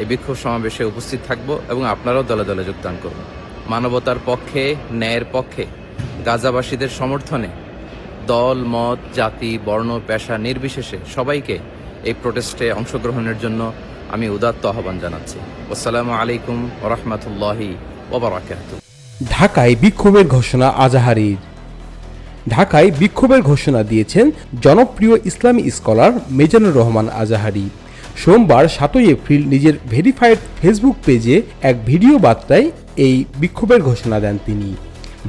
এই বিক্ষোভ সমাবেশে উপস্থিত থাকব এবং আপনারাও দলে দলে যোগদান করুন মানবতার পক্ষে, ন্যায়ের পক্ষে, গাজাবাসীদের সমর্থনে দল, মত, জাতি, বর্ণ, পেশা নির্বিশেষে সবাইকে এই প্রোটেস্টে অংশগ্রহণের জন্য আমি উদাত্ত আহ্বান জানাচ্ছি। আসসালামু আলাইকুম ওরহমতুল্লাহি ওবরাকাত ঢাকায় বিক্ষোভের ঘোষণা আজাহারির। ঢাকায় বিক্ষোভের ঘোষণা দিয়েছেন জনপ্রিয় ইসলামী স্কলার মেজানুর রহমান আজাহারি। সোমবার সাতই এপ্রিল নিজের ভেরিফাইড ফেসবুক পেজে এক ভিডিও বার্তায় এই বিক্ষোভের ঘোষণা দেন তিনি।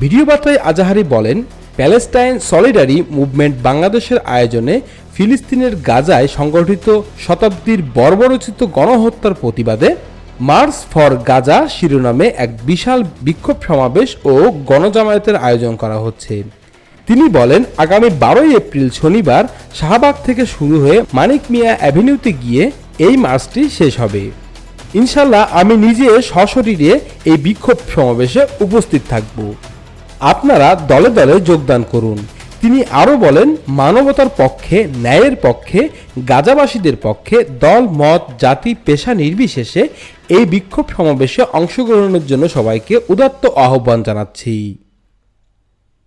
ভিডিও বার্তায় আজাহারি বলেন, প্যালেস্টাইন সলিডারি মুভমেন্ট বাংলাদেশের আয়োজনে ফিলিস্তিনের গাজায় সংগঠিত শতাব্দীর বর্বরচিত গণহত্যার প্রতিবাদে মার্চ ফর গাজা শিরোনামে এক বিশাল বিক্ষোভ সমাবেশ ও গণজামায়াতের আয়োজন করা হচ্ছে। তিনি বলেন, আগামী বারোই এপ্রিল শনিবার শাহবাগ থেকে শুরু হয়ে মানিক মিয়া অ্যাভিনিউতে গিয়ে এই মার্চটি শেষ হবে। ইনশাল্লাহ আমি নিজে সশরীরে এই বিক্ষোভ সমাবেশে উপস্থিত থাকব। আপনারা দলে দলে যোগদান করুন। তিনি আরও বলেন, মানবতার পক্ষে, ন্যায়ের পক্ষে, গাজাবাসীদের পক্ষে দল, মত, জাতি, পেশা নির্বিশেষে এই বিক্ষোভ সমাবেশে অংশগ্রহণের জন্য সবাইকে উদাত্ত আহ্বান জানাচ্ছি।